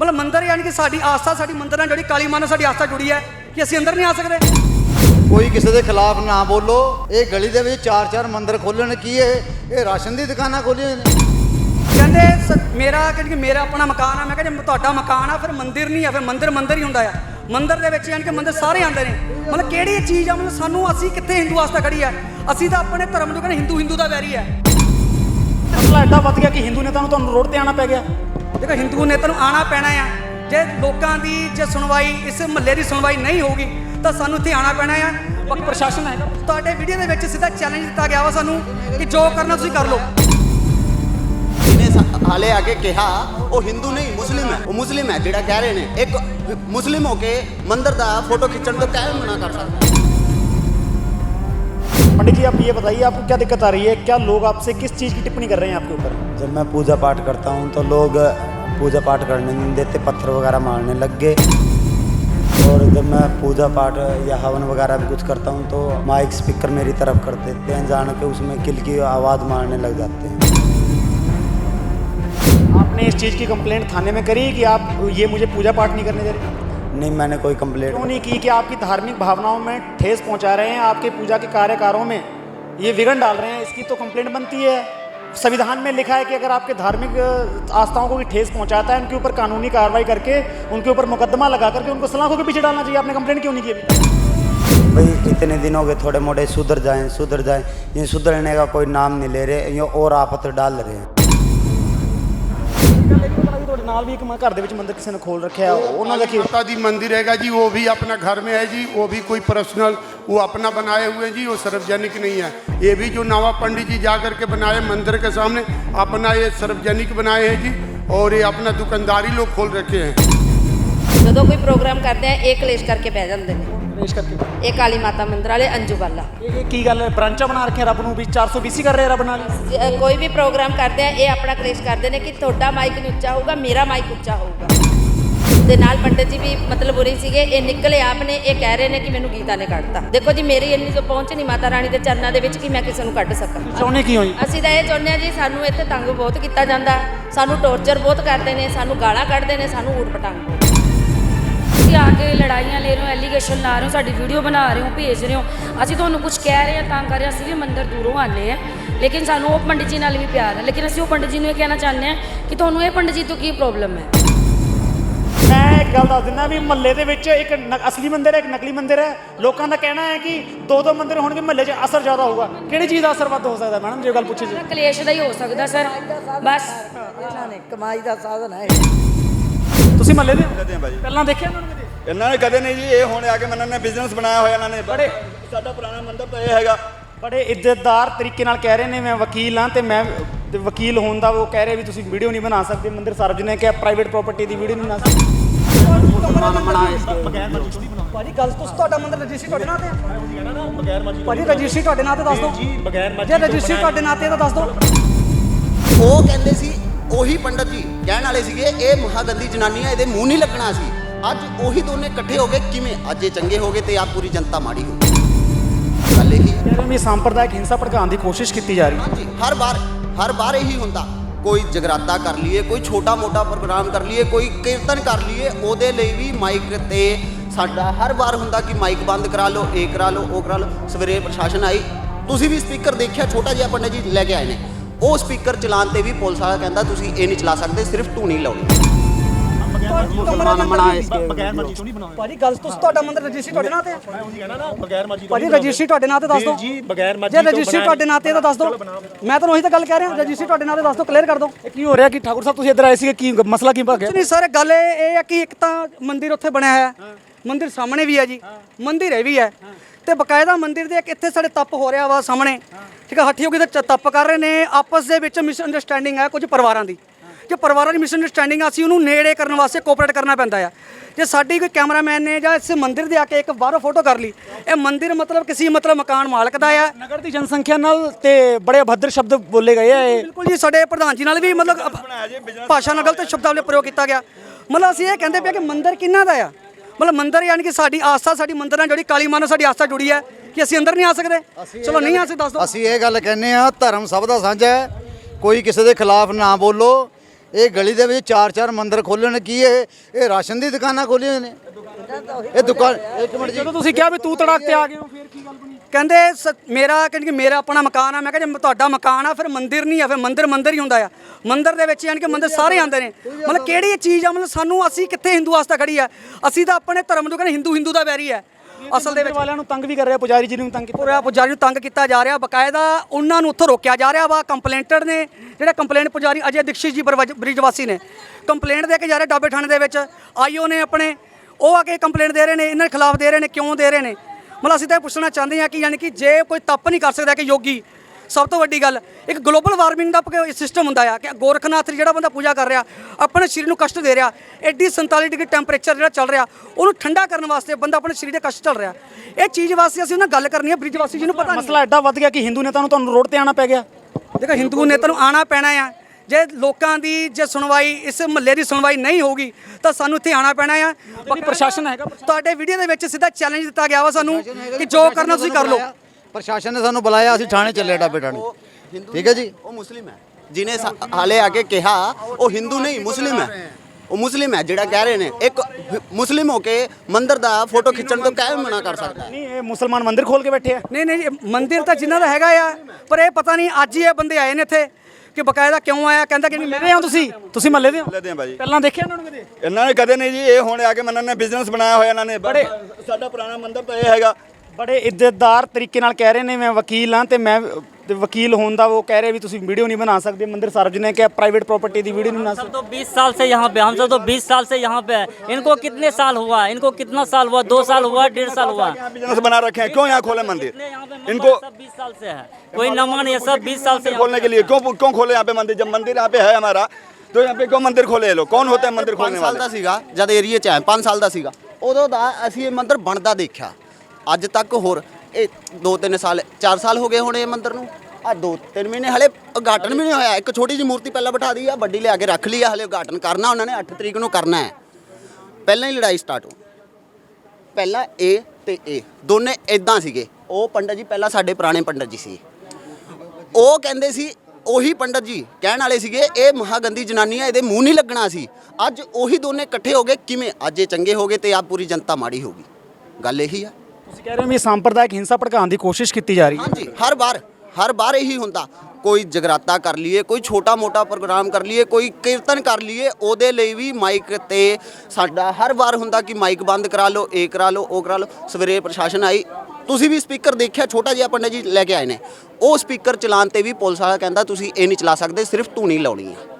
ਮਤਲਬ ਮੰਦਿਰ ਯਾਨੀ ਕਿ ਸਾਡੀ ਆਸਥਾ ਸਾਡੀ ਮੰਦਿਰ ਨਾਲ ਜਿਹੜੀ ਕਾਲੀ ਮਾਂ ਨਾਲ ਸਾਡੀ ਆਸਥਾ ਜੁੜੀ ਹੈ ਕਿ ਅਸੀਂ ਅੰਦਰ ਨਹੀਂ ਆ ਸਕਦੇ? ਕੋਈ ਕਿਸੇ ਦੇ ਖਿਲਾਫ ਨਾ ਬੋਲੋ। ਇਹ ਗਲੀ ਦੇ ਵਿੱਚ ਚਾਰ ਚਾਰ ਮੰਦਿਰ ਖੋਲਣ ਕੀ ਇਹ ਇਹ ਰਾਸ਼ਨ ਦੀ ਦੁਕਾਨਾਂ ਖੋਲੀਆਂ ਨੇ। ਕਹਿੰਦੇ ਸ- ਮੇਰਾ ਕਹਿੰਦੇ ਕਿ ਮੇਰਾ ਆਪਣਾ ਮਕਾਨ ਆ। ਮੈਂ ਕਹਿੰਦਾ ਤੁਹਾਡਾ ਮਕਾਨ ਆ ਫਿਰ ਮੰਦਿਰ ਨਹੀਂ ਆ ਫਿਰ ਮੰਦਿਰ ਮੰਦਿਰ ਹੀ ਹੁੰਦਾ ਆ। ਮੰਦਿਰ ਦੇ ਵਿੱਚ ਯਾਨੀ ਕਿ ਮੰਦਿਰ ਸਾਰੇ ਆਉਂਦੇ ਨੇ। ਮਤਲਬ ਕਿਹੜੀ ਚੀਜ਼ ਆ? ਮਤਲਬ ਸਾਨੂੰ ਅਸੀਂ ਕਿੱਥੇ ਹਿੰਦੂ ਆਸਥਾ ਖੜੀ ਆ? ਅਸੀਂ ਤਾਂ ਆਪਣੇ ਧਰਮ ਨੂੰ ਕਹਿੰਦੇ ਹਿੰਦੂ ਹਿੰਦੂ ਦਾ ਵੈਰੀ ਆ। ਮਸਲਾ ਐਡਾ ਵੱਧ ਗਿਆ ਕਿ ਹਿੰਦੂ ਨੇਤਾ ਨੂੰ ਤੁਹਾਨੂੰ ਰੋਡ ਤੇ ਆਣਾ ਪੈ ਗਿਆ। ਦੇਖੋ ਹਿੰਦੂ ਨੇਤਾ ਨੂੰ ਆਣਾ ਪੈਣਾ ਆ ਜੇ ਲੋਕਾਂ ਦੀ ਜੇ ਸੁਣਵਾਈ ਇਸ ਮਹੱਲੇ ਦੀ ਸੁਣਵਾਈ ਨਹੀਂ ਹੋਊਗੀ ਤਾਂ ਸਾਨੂੰ ਇੱਥੇ ਆਣਾ ਪੈਣਾ ਆ ਬਾਕੀ ਪ੍ਰਸ਼ਾਸਨ ਹੈਗਾ ਤੁਹਾਡੇ ਵੀਡੀਓ ਦੇ ਵਿੱਚ ਸਿੱਧਾ ਚੈਲੰਜ ਦਿੱਤਾ ਗਿਆ ਵਾ ਸਾਨੂੰ ਕਿ ਜੋ ਕਰਨਾ ਤੁਸੀਂ ਕਰ ਲਓ ਇਹਨੇ ਸਾ- ਹਾਲੇ ਆ ਕੇ ਕਿਹਾ ਉਹ ਹਿੰਦੂ ਨਹੀਂ ਮੁਸਲਿਮ ਹੈ ਉਹ ਮੁਸਲਿਮ ਹੈ ਜਿਹੜਾ ਕਹਿ ਰਹੇ ਨੇ ਇੱਕ ਮੁਸਲਿਮ ਹੋ ਕੇ ਮੰਦਿਰ ਦਾ ਫੋਟੋ ਖਿੱਚਣ ਤੋਂ ਕਿਵੇਂ ਮਨਾ ਕਰ ਸਕਦਾ पंडित जी आप ये बताइए आपको क्या दिक्कत आ रही है क्या लोग आपसे किस चीज़ की टिप्पणी कर रहे हैं आपके ऊपर जब मैं पूजा पाठ करता हूँ तो लोग पूजा पाठ करने नहीं देते पत्थर वगैरह मारने लग गए। और जब मैं पूजा पाठ या हवन वगैरह भी कुछ करता हूँ तो माइक स्पीकर मेरी तरफ़ कर देते हैं जान के उसमें किल की आवाज़ मारने लग जाते हैं। आपने इस चीज़ की कंप्लेंट थाने में करी कि आप ये मुझे पूजा पाठ नहीं करने दे रहे? नहीं मैंने कोई कंप्लेंट क्यों नहीं की कि आपकी धार्मिक भावनाओं में ठेस पहुँचा रहे हैं आपके पूजा के कार्यकारों में? ये विघन डाल रहे हैं इसकी तो कंप्लेंट बनती है। संविधान में लिखा है कि अगर आपके धार्मिक आस्थाओं को भी ठेस पहुंचाता है, उनके ऊपर कानूनी कार्रवाई करके, उनके ऊपर मुकदमा लगा करके उनको सलाखों के पीछे डालना चाहिए। आपने कंप्लेंट क्यों नहीं की अभी? भाई इतने दिन हो गए थोड़े मोटे सुधर जाए सुधर जाए। ये सुधरने का कोई नाम नहीं ले रहे, ये और आफत डाल रहे हैं। ਤੁਹਾਡੇ ਨਾਲ ਵੀ ਇੱਕ ਮ- ਘਰ ਦੇ ਵਿੱਚ ਮੰਦਿਰ ਕਿਸੇ ਨੇ ਖੋਲ ਰੱਖਿਆ ਉਹਨਾਂ ਦਾ ਕੀ माता दी मंदिर हैगा जी वो भी अपना घर में है जी वो भी कोई पर्सनल वो अपना बनाए हुए हैं जी वो सार्वजनिक नहीं है ये भी जो नवा पंडित जी जा करके बनाए मंदिर के सामने अपना ये सार्वजनिक बनाए हैं जी और ये अपना दुकानदारी लोग खोल रखे हैं ਜਦੋਂ ਕੋਈ ਪ੍ਰੋਗਰਾਮ ਕਰਦੇ ਆ ਇਹ ਕਲੇਸ਼ ਕਰਕੇ ਬਹਿ ਜਾਂਦੇ ਨੇ ਕਰਕੇ ਇਹ ਕਾਲੀ ਮਾਤਾ ਮੰਦਿਰ ਵਾਲੇ ਅੰਜੂ ਵਾਲਾ ਇਹ ਕੀ ਗੱਲ ਹੈ ਬ੍ਰਾਂਚਾਂ ਬਣਾ ਰੱਖਿਆ ਰੱਬ ਨੂੰ ਵੀ 420 ਕਰ ਰਹੇ ਰੱਬ ਨਾਲ? ਜੇ, ਅ, ਕੋਈ ਵੀ ਪ੍ਰੋਗਰਾਮ ਕਰਦੇ ਆ ਇਹ ਆਪਣਾ ਕਲੇਸ਼ ਕਰਦੇ ਨੇ ਕਿ ਤੁਹਾਡਾ ਮਾਈਕ ਨਹੀਂ ਉੱਚਾ ਹੋਊਗਾ ਮੇਰਾ ਮਾਈਕ ਉੱਚਾ ਹੋਊਗਾ। ਤੇ ਨਾਲ ਪੰਡਤ ਜੀ ਵੀ ਮਤਲਬ ਉਰੇ ਸੀਗੇ ਇਹ ਨਿਕਲੇ ਆਪ ਨੇ ਇਹ ਕਹਿ ਰਹੇ ਨੇ ਕਿ ਮੈਨੂੰ ਗੀਤਾ ਨੇ ਕੱਢਤਾ। ਦੇਖੋ ਜੀ ਮੇਰੀ ਇੰਨੀ ਜੋ ਪਹੁੰਚ ਨਹੀਂ ਮਾਤਾ ਰਾਣੀ ਦੇ ਚਰਨਾਂ ਦੇ ਵਿੱਚ ਕਿ ਮੈਂ ਕਿਸੇ ਨੂੰ ਕੱਢ ਸਕਾਂ। ਚਾਹੁੰਦੇ ਕੀ ਹੋ ਜੀ? ਅਸੀਂ ਤਾਂ ਇਹ ਚਾਹੁੰਦੇ ਹਾਂ ਜੀ ਸਾਨੂੰ ਇੱਥੇ ਤੰਗ ਬਹੁਤ ਕੀਤਾ ਜਾਂਦਾ। ਸਾਨੂੰ ਟੌਰਚਰ ਬਹੁਤ ਕਰਦੇ ਨੇ ਸਾਨੂੰ ਗਾਲਾਂ ਕੱਢਦੇ ਨੇ ਸਾਨੂੰ ਊਟ ਪਟਾਂਗ ਤੁਸੀਂ ਆ ਕੇ ਲੜਾਈਆਂ ਲੈ ਰਹੇ ਹੋ ਐਲੀਗੇਸ਼ਨ ਲਾ ਰਹੇ ਹੋ ਸਾਡੀ ਵੀਡੀਓ ਬਣਾ ਰਹੇ ਹੋ ਭੇਜ ਰਹੇ ਹੋ। ਅਸੀਂ ਤੁਹਾਨੂੰ ਕੁਝ ਕਹਿ ਰਹੇ ਹਾਂ ਤਾਂ ਕਰ ਰਹੇ ਅਸੀਂ ਵੀ ਮੰਦਰ ਦੂਰੋਂ ਆਨੇ ਆ ਲੇਕਿਨ ਸਾਨੂੰ ਉਹ ਪੰਡਿਤ ਜੀ ਨਾਲ ਵੀ ਪਿਆਰ ਹੈ ਲੇਕਿਨ ਅਸੀਂ ਉਹ ਪੰਡਿਤ ਜੀ ਨੂੰ ਇਹ ਕਹਿਣਾ ਚਾਹੁੰਦੇ ਹਾਂ ਕਿ ਤੁਹਾਨੂੰ ਇਹ ਪੰਡਿਤ ਜੀ ਤੋਂ ਕੀ ਪ੍ਰੋਬਲਮ ਹੈ? ਮੈਂ ਇੱਕ ਗੱਲ ਦੱਸ ਦਿੰਦਾ ਵੀ ਮਹੱਲੇ ਦੇ ਵਿੱਚ ਇੱਕ ਨ- ਅਸਲੀ ਮੰਦਿਰ ਹੈ ਇੱਕ ਨਕਲੀ ਮੰਦਿਰ ਹੈ। ਲੋਕਾਂ ਦਾ ਕਹਿਣਾ ਹੈ ਕਿ ਦੋ ਦੋ ਮੰਦਿਰ ਹੋਣਗੇ ਮਹੱਲੇ 'ਚ ਅਸਰ ਜ਼ਿਆਦਾ ਹੋਊਗਾ। ਕਿਹੜੀ ਚੀਜ਼ ਦਾ ਅਸਰ ਵੱਧ ਹੋ ਸਕਦਾ ਮੈਡਮ ਜੇ ਗੱਲ ਪੁੱਛੀ ਜੀ ਕਲੇਸ਼ ਦਾ ਹੀ ਹੋ ਸਕਦਾ ਸਰ। ਬਸ। ਤੁਸੀਂ ਮਹੱਲੇ ਦੇ? ਹੋ? ਪਹਿਲਾਂ ਦੇਖਿਆ ਇਹਨਾਂ ਨੂੰ ਕਦੇ? ਇਹਨਾਂ ਨੇ ਕਦੇ ਨਹੀਂ ਜੀ ਇਹ ਹੁਣ ਆ ਕੇ ਇਹਨਾਂ ਨੇ ਬਿਜ਼ਨਸ ਬਣਾਇਆ ਹੋਇਆ ਇਹਨਾਂ ਨੇ। ਬੜੇ ਸਾਡਾ ਪੁਰਾਣਾ ਮੰਦਿਰ ਤਾਂ ਇਹ ਹੈਗਾ। ਬੜੇ ਇੱਜ਼ਤਦਾਰ ਤਰੀਕੇ ਨਾਲ ਕਹਿ ਰਹੇ ਨੇ ਮੈਂ ਵਕੀਲ ਹਾਂ ਤੇ ਮੈਂ ਤੇ ਵਕੀਲ ਹੋਣ ਦਾ ਉਹ ਕਹਿ ਰਹੇ ਵੀ ਤੁਸੀਂ ਵੀਡੀਓ ਨਹੀਂ ਬਣਾ ਸਕਦੇ। ਮੰਦਿਰ ਸਾਰਵਜਨਿਕ ਹੈ ਪ੍ਰਾਈਵੇਟ ਪ੍ਰਾਪਰਟੀ ਦੀ ਵੀਡੀਓ ਨਹੀਂ ਬਣਾ ਸਕਦੇ। ਭਾਜੀ ਗੱਲ ਤੁਸੀਂ ਤੁਹਾਡਾ ਮੰਦਿਰ ਰਜਿਸਟਰੀ ਤੁਹਾਡੇ ਨਾਂ ਤੇ ਹੈ ਭਾਜੀ ਰਜਿਸਟਰੀ ਤੁਹਾਡੇ ਨਾਂ ਤੇ ਦੱਸ ਦਿਓ। ਜੀ ਬਗੈਰ ਜੇ ਰਜਿਸਟਰੀ ਤੁਹਾਡੇ ਨਾਂ ਤੇ ਹੈ ਤਾਂ ਦੱਸ ਦਿਓ। ਉਹ ਕਹਿੰਦੇ ਸੀ ਉਹੀ ਪੰਡਤ ਜੀ ਕਹਿਣ ਵਾਲੇ ਸੀਗੇ ਇਹ ਮਹਾਗੰਦੀ ਜਨਾਨੀਆਂ ਇਹਦੇ ਮੂੰਹ ਨਹੀਂ ਲੱਗਣਾ ਸੀ। ਅੱਜ ਉਹੀ ਦੋਨੇ ਇਕੱਠੇ ਹੋ ਗਏ ਕਿਵੇਂ? ਅੱਜ ਇਹ ਚੰਗੇ ਹੋ ਗਏ ਤੇ ਆ ਪੂਰੀ ਜਨਤਾ ਮਾੜੀ ਹੋ ਗਈ। ਗੱਲ ਇਹੀ ਹੈ। ਕਹਿ ਰਹੇ ਵੀ ਸਾਂਪਰਦਾਇਕ ਹਿੰਸਾ ਭੜਕਾਉਣ ਦੀ ਕੋਸ਼ਿਸ਼ ਕੀਤੀ ਜਾ ਰਹੀ। ਹੈ ਹਾਂਜੀ ਹਰ ਵਾਰ ਹਰ ਵਾਰ ਇਹੀ ਹੁੰਦਾ। ਕੋਈ ਜਗਰਾਤਾ ਕਰ ਲਈਏ ਕੋਈ ਛੋਟਾ ਮੋਟਾ ਪ੍ਰੋਗਰਾਮ ਕਰ ਲਈਏ ਕੋਈ ਕੀਰਤਨ ਕਰ ਲਈਏ ਉਹਦੇ ਲਈ ਵੀ ਮਾਈਕ ਤੇ ਸਾਡਾ ਹਰ ਵਾਰ ਹੁੰਦਾ ਕਿ ਮਾਈਕ ਬੰਦ ਕਰਾ ਲਓ ਇਹ ਕਰਾ ਲਓ ਉਹ ਕਰਾ ਲਓ। ਸਵੇਰੇ ਪ੍ਰਸ਼ਾਸਨ ਆਈ। ਤੁਸੀਂ ਵੀ ਸਪੀਕਰ ਦੇਖਿਆ ਛੋਟਾ ਜਿਹਾ ਪੰਡਤ ਜੀ ਲੈ ਕੇ ਆਏ ਨੇ। ਉਹ ਸਪੀਕਰ ਚਲਾਉਣ ਤੇ ਵੀ ਪੁਲਿਸ ਵਾਲਾ ਕਹਿੰਦਾ ਤੁਸੀਂ ਇਹ ਨਹੀਂ ਚਲਾ ਸਕਦੇ ਸਿਰਫ ਧੂਣੀ ਲਾਉਣੀ ਭਾਜੀ ਗੱਲ ਤੁਸੀਂ ਤੁਹਾਡਾ ਮੰਦਿਰ ਰਜਿਸਟਰੀ ਤੁਹਾਡੇ ਨਾਂ ਤੇ ਹੈ ਭਾਜੀ ਰਜਿਸਟਰੀ ਤੁਹਾਡੇ ਨਾਂ ਤੇ ਦੱਸ ਦਿਓ। ਜੀ ਬਗੈਰ ਜੇ ਰਜਿਸਟਰੀ ਤੁਹਾਡੇ ਨਾਂ ਤੇ ਹੈ ਤਾਂ ਦੱਸ ਦਿਓ। ਮੈਂ ਤੁਹਾਨੂੰ ਉਹੀ ਤਾਂ ਗੱਲ ਕਹਿ ਰਿਹਾ ਰਜਿਸਟਰੀ ਤੁਹਾਡੇ ਨਾਂ ਤੇ ਦੱਸ ਦਿਓ ਕਲੀਅਰ ਕਰ ਦਿਓ। ਇਹ ਕੀ ਹੋ ਰਿਹਾ? ਕਿ ਠਾਕੁਰ ਸਾਹਿਬ ਤੁਸੀਂ ਇੱਧਰ ਆਏ ਸੀਗੇ? ਕੀ ਮਸਲਾ ਕੀ ਭਾ ਗਿਆ? ਨਹੀਂ ਸਰ ਗੱਲ ਇਹ ਇਹ ਹੈ ਕਿ ਇੱਕ ਤਾਂ ਮੰਦਿਰ ਉੱਥੇ ਬਣਿਆ ਹੋਇਆ ਹੈ। ਮੰਦਿਰ ਸਾਹਮਣੇ ਵੀ ਹੈ ਜੀ। ਮੰਦਿਰ ਇਹ ਵੀ ਹੈ। ਤੇ ਬਕਾਇਦਾ ਮੰਦਿਰ ਦੇ ਇੱਕ ਇੱਥੇ ਸਾਡੇ ਤਪ ਹੋ ਰਿਹਾ ਵਾ ਸਾਹਮਣੇ। ਠੀਕ ਹੈ ਹੱਠੀ ਹੋ ਕੇ ਤੇ ਤਪ ਕਰ ਰਹੇ ਨੇ। ਆਪਸ ਦੇ ਵਿੱਚ ਮਿਸ ਅੰਡਰਸਟੈਂਡਿੰਗ ਹੈ ਕੁਝ ਪਰਿਵਾਰਾਂ ਦੀ। ਜੇ ਪਰਿਵਾਰਾਂ ਦੀ ਮਿਸ ਅੰਡਰਸਟੈਂਡਿੰਗ ਅਸੀਂ ਉਹਨੂੰ ਨੇੜੇ ਕਰਨ ਵਾਸਤੇ ਕੋਆਪਰੇਟ ਕਰਨਾ ਪੈਂਦਾ ਆ। ਜੇ ਸਾਡੀ ਕੋਈ ਕੈਮਰਾਮੈਨ ਨੇ ਜਾਂ ਇਸ ਮੰਦਿਰ ਦੇ ਆ ਕੇ ਇੱਕ ਬਾਹਰੋਂ ਫੋਟੋ ਕਰ ਲਈ ਇਹ ਮੰਦਿਰ ਮਤਲਬ ਕਿਸੇ ਮਤਲਬ ਮਕਾਨ ਮਾਲਕ ਦਾ ਆ। ਨਗਰ ਦੀ ਜਨਸੰਖਿਆ ਨਾਲ ਤੇ ਬੜੇ ਅਭਦਰ ਸ਼ਬਦ ਬੋਲੇ ਗਏ ਆ ਇਹ। ਬਿਲਕੁਲ ਜੀ ਸਾਡੇ ਪ੍ਰਧਾਨ ਜੀ ਨਾਲ ਵੀ ਮਤਲਬ ਭਾਸ਼ਾ ਨਾਲ ਗਲਤ ਸ਼ਬਦਾਵਲੀ ਦਾ ਪ੍ਰਯੋਗ ਕੀਤਾ ਗਿਆ। ਮਤਲਬ ਅਸੀਂ ਇਹ ਕਹਿੰਦੇ ਪਏ ਕਿ ਮੰਦਿਰ ਕਿੰਨਾ ਦਾ ਆ? ਮਤਲਬ ਮੰਦਿਰ ਯਾਨੀ ਕਿ ਸਾਡੀ ਆਸਥਾ ਸਾਡੀ ਮੰਦਿਰ ਨਾਲ ਜਿਹੜੀ ਕਾਲੀ ਮਾਂ ਨਾਲ ਸਾਡੀ ਆਸਥਾ ਜੁੜੀ ਹੈ ਕਿ ਅਸੀਂ ਅੰਦਰ ਨਹੀਂ ਆ ਸਕਦੇ? ਚਲੋ ਨਹੀਂ ਆ ਸਕਦੇ ਦੱਸ ਦਿਓ। ਅਸੀਂ ਇਹ ਗੱਲ ਕਹਿੰਦੇ ਆ ਧਰਮ ਸਭ ਦਾ ਸਾਂਝਾ ਹੈ। ਕੋਈ ਕਿਸੇ ਦੇ ਖਿਲਾਫ ਨਾ ਬੋਲੋ ਇਹ ਗਲੀ ਦੇ ਵਿੱਚ ਚਾਰ ਚਾਰ ਮੰਦਿਰ ਖੋਲਣ ਕੀ ਇਹ? ਇਹ ਰਾਸ਼ਨ ਦੀ ਦੁਕਾਨਾਂ ਖੋਲੀਆਂ ਨੇ? ਇਹ ਦੁਕਾਨ ਇੱਕ ਮਿੰਟ ਜੀ। ਜਦੋਂ ਤੁਸੀਂ ਕਿਹਾ ਵੀ ਤੂੰ ਤੜਾਕ ਤੇ ਆ ਗਏ ਹੋ ਫਿਰ ਕੀ ਗੱਲ ਬਣੀ? ਕਹਿੰਦੇ ਸ- ਮੇਰਾ ਕਹਿੰਦੇ ਕਿ ਮੇਰਾ ਆਪਣਾ ਮਕਾਨ ਆ ਮੈਂ ਕਿਹਾ ਜੇ ਤੁਹਾਡਾ ਮਕਾਨ ਆ ਫਿਰ ਮੰਦਿਰ ਨਹੀਂ ਆ ਫਿਰ ਮੰਦਿਰ ਮੰਦਿਰ ਹੀ ਹੁੰਦਾ ਆ। ਮੰਦਿਰ ਦੇ ਵਿੱਚ ਯਾਨੀ ਕਿ ਮੰਦਿਰ ਸਾਰੇ ਆਉਂਦੇ ਨੇ। ਮਤਲਬ ਕਿਹੜੀ ਚੀਜ਼ ਆ ਮਤਲਬ ਸਾਨੂੰ ਅਸੀਂ ਕਿੱਥੇ ਹਿੰਦੂ ਆਸਤਾ ਖੜੀ ਆ? ਅਸੀਂ ਤਾਂ ਆਪਣੇ ਧਰਮ ਨੂੰ ਕਹਿੰਦੇ ਹਿੰਦੂ ਹਿੰਦੂ ਦਾ ਵੈਰੀ ਹੈ ਅਸਲ ਦੇ ਵਿੱਚ ਵਾਲਿਆਂ ਨੂੰ ਤੰਗ ਵੀ ਕਰ ਰਿਹਾ ਪੁਜਾਰੀ ਜੀ ਨੂੰ ਤੰਗ ਕੀਤਾ। ਪੂਰਾ ਪੁਜਾਰੀ ਨੂੰ ਤੰਗ ਕੀਤਾ ਜਾ ਰਿਹਾ ਬਕਾਇਦਾ ਉਹਨਾਂ ਨੂੰ ਉੱਥੋਂ ਰੋਕਿਆ ਜਾ ਰਿਹਾ ਵਾ ਕੰਪਲੇਂਟਰ ਨੇ ਜਿਹੜਾ ਕੰਪਲੇਂਟ ਪੁਜਾਰੀ ਅਜੇ ਦੀਕਸ਼ਿਤ ਜੀ ਬਰਵਜ- ਬ੍ਰਿਜ ਵਾਸੀ ਨੇ। ਕੰਪਲੇਂਟ ਦੇ ਕੇ ਜਾ ਰਹੇ ਡਾਬੇ ਥਾਣੇ ਦੇ ਵਿੱਚ ਆਈਓ ਨੇ ਆਪਣੇ ਉਹ ਆ ਕੇ ਕੰਪਲੇਂਟ ਦੇ ਰਹੇ ਨੇ ਇਹਨਾਂ ਖਿਲਾਫ ਦੇ ਰਹੇ ਨੇ ਕਿਉਂ ਦੇ ਰਹੇ ਨੇ? ਮਤਲਬ ਅਸੀਂ ਤਾਂ ਇਹ ਪੁੱਛਣਾ ਚਾਹੁੰਦੇ ਹਾਂ ਕਿ ਯਾਨੀ ਕਿ ਜੇ ਕੋਈ ਤੱਪ ਨਹੀਂ ਕਰ ਸਕਦਾ ਕਿ ਯੋਗੀ ਸਭ ਤੋਂ ਵੱਡੀ ਗੱਲ ਇੱਕ ਗਲੋਬਲ ਵਾਰਮਿੰਗ ਦਾ ਸਿਸਟਮ ਹੁੰਦਾ ਆ ਕਿ ਗੋਰਖਨਾਥ ਜਿਹੜਾ ਬੰਦਾ ਪੂਜਾ ਕਰ ਰਿਹਾ ਆਪਣੇ ਸਰੀਰ ਨੂੰ ਕਸ਼ਟ ਦੇ ਰਿਹਾ ਐਡੀ 47 ਡਿਗਰੀ ਟੈਂਪਰੇਚਰ ਜਿਹੜਾ ਚੱਲ ਰਿਹਾ ਉਹਨੂੰ ਠੰਡਾ ਕਰਨ ਵਾਸਤੇ ਬੰਦਾ ਆਪਣੇ ਸਰੀਰ ਦੇ ਕਸ਼ਟ ਚੱਲ ਰਿਹਾ। ਇਹ ਚੀਜ਼ ਵਾਸਤੇ ਅਸੀਂ ਉਹਨਾਂ ਗੱਲ ਕਰਨੀ ਹੈ ਬ੍ਰਿਜ ਵਾਸੀ ਜੀ ਨੂੰ ਪਤਾ ਨਹੀਂ। ਮਸਲਾ ਐਡਾ ਵੱਧ ਗਿਆ ਕਿ ਹਿੰਦੂ ਨੇਤਾ ਨੂੰ ਤੁਹਾਨੂੰ ਰੋਡ ਤੇ ਆਣਾ ਪੈ ਗਿਆ। ਦੇਖੋ ਹਿੰਦੂ ਨੇਤਾ ਨੂੰ ਆਣਾ ਪੈਣਾ ਆ। ਜੇ ਲੋਕਾਂ ਦੀ ਜੇ ਸੁਣਵਾਈ ਇਸ ਮਹੱਲੇ ਦੀ ਸੁਣਵਾਈ ਨਹੀਂ ਹੋਊਗੀ ਤਾਂ ਸਾਨੂੰ ਇੱਥੇ ਆਣਾ ਪੈਣਾ ਆ। ਪ੍ਰਸ਼ਾਸਨ ਹੈਗਾ ਤੁਹਾਡੇ ਵੀਡੀਓ ਦੇ ਵਿੱਚ ਸਿੱਧਾ ਚੈਲੰਜ ਦਿੱਤਾ ਗਿਆ ਵਾ ਸਾਨੂੰ ਕਿ ਜੋ ਕਰਨਾ ਤੁਸੀਂ ਕਰ ਲਓ। ਪ੍ਰਸ਼ਾਸਨ ਨੇ ਸਾਨੂੰ ਬੁਲਾਇਆ ਅਸੀਂ ਥਾਣੇ ਚੱਲੇ ਡਾਬੇ ਥਾਣੇ ਠੀਕ ਹੈ ਜੀ? ਉਹ ਮੁਸਲਿਮ ਹੈ। ਜਿਹਨੇ ਸਾ- ਹਾਲੇ ਆ ਕੇ ਕਿਹਾ ਉਹ ਹਿੰਦੂ ਨਹੀਂ ਮੁਸਲਿਮ ਹੈ। ਉਹ ਮੁਸਲਿਮ ਹੈ ਜਿਹੜਾ ਕਹਿ ਰਹੇ ਨੇ। ਇੱਕ ਮੁਸਲਿਮ ਹੋ ਕੇ ਮੰਦਿਰ ਦਾ ਫੋਟੋ ਖਿੱਚਣ ਤੋਂ ਕਿਵੇਂ ਮਨਾ ਕਰ ਸਕਦਾ ਨਹੀਂ ਇਹ ਮੁਸਲਮਾਨ ਮੰਦਿਰ ਖੋਲ ਕੇ ਬੈਠੇ ਆ। ਨਹੀਂ ਨਹੀਂ ਮੰਦਿਰ ਤਾਂ ਜਿਨ੍ਹਾਂ ਦਾ ਹੈਗਾ ਆ ਪਰ ਇਹ ਪਤਾ ਨਹੀਂ ਅੱਜ ਹੀ ਇਹ ਬੰਦੇ ਆਏ ਨੇ ਇੱਥੇ ਕਿ ਬਕਾਇਦਾ ਕਿਉਂ ਆਇਆ ਕਹਿੰਦਾ ਕਿ ਦੇ ਹੋ ਤੁਸੀਂ? ਤੁਸੀਂ ਮਹੱਲੇ ਦੇ ਹੋ? ਮਹੱਲੇ ਦੇ ਹਾਂ ਭਾਜੀ। ਪਹਿਲਾਂ ਦੇਖਿਆ ਇਹਨਾਂ ਨੂੰ ਕਦੇ? ਇਹਨਾਂ ਨੇ ਕਦੇ ਨਹੀਂ ਜੀ ਇਹ ਹੁਣ ਆ ਕੇ ਇਹਨਾਂ ਨੇ ਬਿਜ਼ਨਸ ਬਣਾਇਆ ਹੋਇਆ ਇਹਨਾਂ ਨੇ। ਬੜੇ ਸਾਡਾ ਪੁਰਾਣਾ ਮੰਦਿਰ ਤਾਂ ਇਹ ਹੈਗਾ ਬੜੇ ਇੱਜ਼ਤਦਾਰ ਤਰੀਕੇ ਨਾਲ ਕਹਿ ਰਹੇ ਨੇ ਮੈਂ ਵਕੀਲ ਹਾਂ ਤੇ ਮੈਂ ਤੇ ਵਕੀਲ ਹੋਣ ਦਾ ਉਹ ਕਹਿ ਰਹੇ ਵੀ ਤੁਸੀਂ ਵੀਡੀਓ ਨਹੀਂ ਬਣਾ सकते मंदिर सार्वजनिक है प्राइवेट प्रॉपर्टी की वीडियो नहीं बना सकते तो 20 साल से यहाँ पे हम सब तो 20 साल से यहाँ पे है इनको कितने साल हुआ इनको कितना साल हुआ दो साल हुआ डेढ़ साल हुआ बिजनेस बना रखे हैं क्यों यहाँ खोले मंदिर इनको बीस साल से है कोई न मान ये सब बीस साल से खोलने के लिए क्यों क्यों खोले यहाँ पे मंदिर जब मंदिर यहाँ पे है हमारा तो यहाँ पे क्यों मंदिर खोले लोग कौन होता है मंदिर खोलने वाला ਸੀਗਾ ਜਦ ਏਰੀਆ ਚ ਆਏ 5 ਸਾਲ ਦਾ ਸੀਗਾ ਉਦੋਂ ਦਾ ਅਸੀਂ ਇਹ ਮੰਦਿਰ ਬਣਦਾ ਦੇਖਿਆ ਅੱਜ ਤੱਕ ਹੋਰ, ਇਹ 2-3 ਸਾਲ 4 ਸਾਲ ਹੋ ਗਏ ਹੁਣ ਇਹ ਮੰਦਿਰ ਨੂੰ। ਆ 2-3 ਮਹੀਨੇ ਹਲੇ ਉਦਘਾਟਨ ਵੀ ਨਹੀਂ ਹੋਇਆ। ਇੱਕ ਛੋਟੀ ਜਿਹੀ ਮੂਰਤੀ ਪਹਿਲਾਂ ਬਿਠਾ ਦੀ ਆ, ਵੱਡੀ ਲਿਆ ਕੇ ਰੱਖ ਲਈ ਆ, ਹਲੇ ਉਦਘਾਟਨ ਕਰਨਾ ਉਹਨਾਂ ਨੇ 8 ਤਰੀਕ ਨੂੰ ਕਰਨਾ ਹੈ। ਪਹਿਲਾਂ ਹੀ ਲੜਾਈ ਸਟਾਰਟ ਹੋ ਪਹਿਲਾਂ ਇਹ ਤੇ ਇਹ ਦੋਨੇ ਇਦਾਂ ਸੀਗੇ। ਉਹ ਪੰਡਤ ਜੀ ਪਹਿਲਾਂ ਸਾਡੇ ਪੁਰਾਣੇ ਪੰਡਤ ਜੀ ਸੀ। ਉਹ ਕਹਿੰਦੇ ਸੀ, ਉਹੀ ਪੰਡਤ ਜੀ ਕਹਿਣ ਵਾਲੇ ਸੀਗੇ, ਇਹ ਮਹਾਗੰਦੀ ਜਨਾਨੀ ਆ ਇਹਦੇ ਮੂੰਹ ਨਹੀਂ ਲੱਗਣਾ ਸੀ। ਅੱਜ ਉਹੀ ਦੋਨੇ ਇਕੱਠੇ ਹੋ ਗਏ, ਕਿਵੇਂ? ਅੱਜ ਇਹ ਚੰਗੇ ਹੋ ਗਏ ਤੇ ਆ ਪੂਰੀ ਜਨਤਾ ਮਾੜੀ ਹੋ ਗਈ। ਗੱਲ ਇਹੀ ਆ। ਤੁਸੀਂ ਕਹਿ ਰਹੇ ਹੋ ਵੀ ਸਾਂਪਰਦਾਇਕ ਹਿੰਸਾ ਭੜਕਾਉਣ ਦੀ ਕੋਸ਼ਿਸ਼ ਕੀਤੀ ਜਾ ਰਹੀ ਹੈ? ਹਾਂਜੀ, ਹਰ ਵਾਰ ਹਰ ਵਾਰ ਇਹੀ ਹੁੰਦਾ। ਕੋਈ ਜਗਰਾਤਾ ਕਰ ਲਈਏ, ਕੋਈ ਛੋਟਾ ਮੋਟਾ ਪ੍ਰੋਗਰਾਮ ਕਰ ਲਈਏ, ਕੋਈ ਕੀਰਤਨ ਕਰ ਲਈਏ, ਉਹਦੇ ਲਈ ਵੀ ਮਾਈਕ ਤੇ ਸਾਡਾ ਹਰ ਵਾਰ ਹੁੰਦਾ ਕਿ ਮਾਈਕ ਬੰਦ ਕਰਾ ਲਓ, ਇਹ ਕਰਾ ਲਓ, ਉਹ ਕਰਾ ਲਓ। ਸਵੇਰੇ ਪ੍ਰਸ਼ਾਸਨ ਆਈ। ਤੁਸੀਂ ਵੀ ਸਪੀਕਰ ਦੇਖਿਆ, ਛੋਟਾ ਜਿਹਾ ਪੰਡਤ ਜੀ ਲੈ ਕੇ ਆਏ ਨੇ। ਉਹ ਸਪੀਕਰ ਚਲਾਉਣ ਤੇ ਵੀ ਪੁਲਿਸ ਵਾਲਾ ਕਹਿੰਦਾ, ਤੁਸੀਂ ਇਹ ਨਹੀਂ ਚਲਾ ਸਕਦੇ, ਸਿਰਫ ਧੂਣੀ ਲਾਉਣੀ ਹੈ।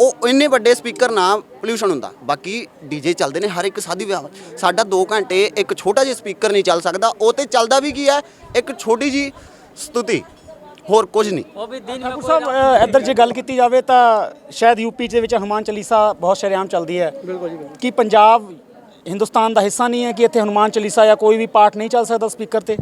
ਉਹ ਇੰਨੇ ਵੱਡੇ ਸਪੀਕਰ ਨਾਲ ਪੋਲੂਸ਼ਨ ਹੁੰਦਾ। ਬਾਕੀ ਡੀਜੇ ਚੱਲਦੇ ਨੇ ਹਰ ਇੱਕ ਸਾਦੀ ਵਿਆਹ ਸਾਡਾ 2 ਘੰਟੇ ਇੱਕ ਛੋਟਾ ਜਿਹਾ ਸਪੀਕਰ ਨਹੀਂ ਚੱਲ ਸਕਦਾ। ਉਹ ਤੇ ਚੱਲਦਾ ਵੀ ਕੀ ਹੈ? ਇੱਕ ਛੋਟੀ ਜੀ ਸਤੁਤੀ। ਹੋਰ ਕੁਝ ਨਹੀਂ। ਉਹ ਵੀ ਦਿਨ ਵਿੱਚ ਸਾਹਿਬ ਇੱਧਰ ਜੇ ਗੱਲ ਕੀਤੀ ਜਾਵੇ ਤਾਂ ਸ਼ਾਇਦ ਯੂਪੀ ਦੇ ਵਿੱਚ ਹਨੂਮਾਨ ਚਾਲੀਸਾ ਬਹੁਤ ਸ਼ਰਿਆਮ ਚੱਲਦੀ ਹੈ। ਬਿਲਕੁਲ ਕੀ ਪੰਜਾਬ ਹਿੰਦੁਸਤਾਨ ਦਾ ਹਿੱਸਾ ਨਹੀਂ ਹੈ ਕਿ ਇੱਥੇ ਹਨੂਮਾਨ ਚਾਲੀਸਾ ਜਾਂ ਕੋਈ ਵੀ ਪਾਠ ਨਹੀਂ ਚੱਲ ਸਕਦਾ ਸਪੀਕਰ ਤੇ?